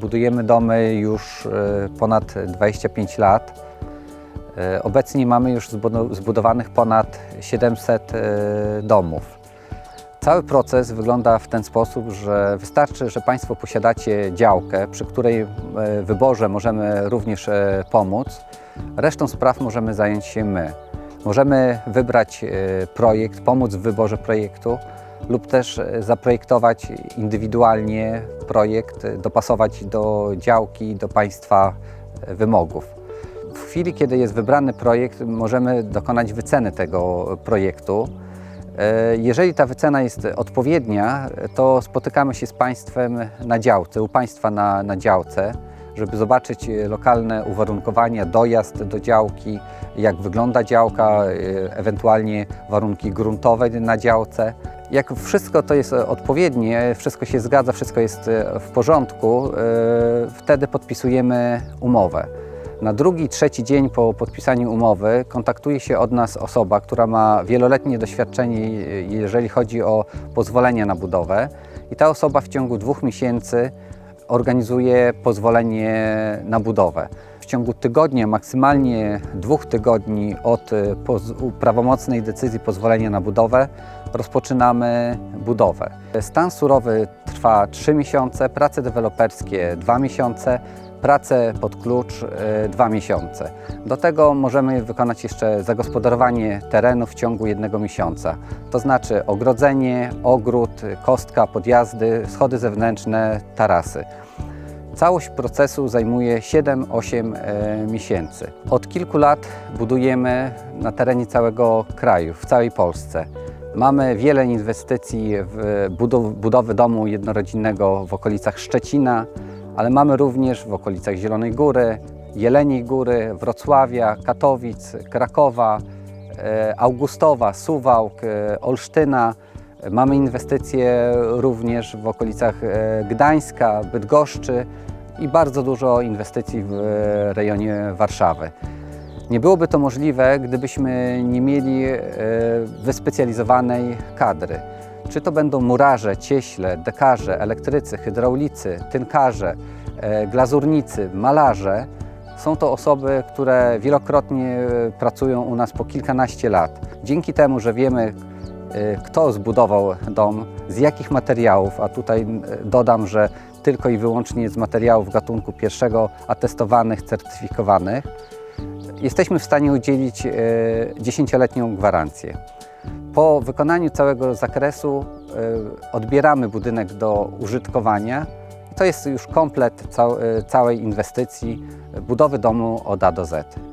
Budujemy domy już e, ponad 25 lat. E, Obecnie mamy już zbudo- zbudowanych ponad 700 e, domów. Cały proces wygląda w ten sposób, że wystarczy, że Państwo posiadacie działkę, przy której wyborze możemy również pomóc. Resztą spraw możemy zająć się my. Możemy wybrać projekt, pomóc w wyborze projektu lub też e, zaprojektować indywidualnie projekt, e, dopasować do działki, do Państwa e, wymogów. W chwili, kiedy jest wybrany projekt, możemy dokonać wyceny tego projektu. Jeżeli ta wycena jest odpowiednia, to spotykamy się z Państwem na działce, u Państwa na, na działce, żeby zobaczyć e, lokalne uwarunkowania, dojazd do działki, jak wygląda działka, e, ewentualnie warunki gruntowe na działce. Jak wszystko to jest odpowiednie, wszystko się zgadza, wszystko jest e, w porządku, e, wtedy podpisujemy umowę. Na drugi, trzeci dzień po podpisaniu umowy kontaktuje się od nas osoba, która ma wieloletnie doświadczenie, jeżeli chodzi o pozwolenie na budowę. I ta osoba w ciągu dwóch miesięcy organizuje pozwolenie na budowę. W ciągu tygodnia, maksymalnie dwóch tygodni od poz- prawomocnej decyzji pozwolenia na budowę rozpoczynamy budowę. Stan surowy trwa 3 miesiące, prace deweloperskie 2 miesiące, prace pod klucz 2 miesiące. Do tego możemy wykonać jeszcze zagospodarowanie terenu w ciągu jednego miesiąca. To znaczy ogrodzenie, ogród, kostka, podjazdy, schody zewnętrzne, tarasy. Całość procesu zajmuje 7-8 e, miesięcy. Od kilku lat budujemy na terenie całego kraju, w całej Polsce. Mamy wiele inwestycji w budow- budowy domu jednorodzinnego w okolicach Szczecina, ale mamy również w okolicach Zielonej Góry, Jeleniej Góry, Wrocławia, Katowic, Krakowa, e, Augustowa, Suwałk, e, Olsztyna. Mamy inwestycje również w okolicach e, Gdańska, Bydgoszczy i bardzo dużo inwestycji w rejonie Warszawy. Nie byłoby to możliwe, gdybyśmy nie mieli wyspecjalizowanej kadry. Czy to będą murarze, cieśle, dekarze, elektrycy, hydraulicy, tynkarze, glazurnicy, malarze. Są to osoby, które wielokrotnie e, pracują u nas po kilkanaście lat. Dzięki temu, że wiemy, e, kto zbudował dom, z jakich materiałów, a tutaj e, dodam, że tylko i wyłącznie z materiałów gatunku pierwszego atestowanych, certyfikowanych, jesteśmy w stanie udzielić e, dziesięcioletnią gwarancję. Po wykonaniu całego zakresu e, odbieramy budynek do użytkowania. To jest już komplet cał, całej inwestycji budowy domu od A do Z.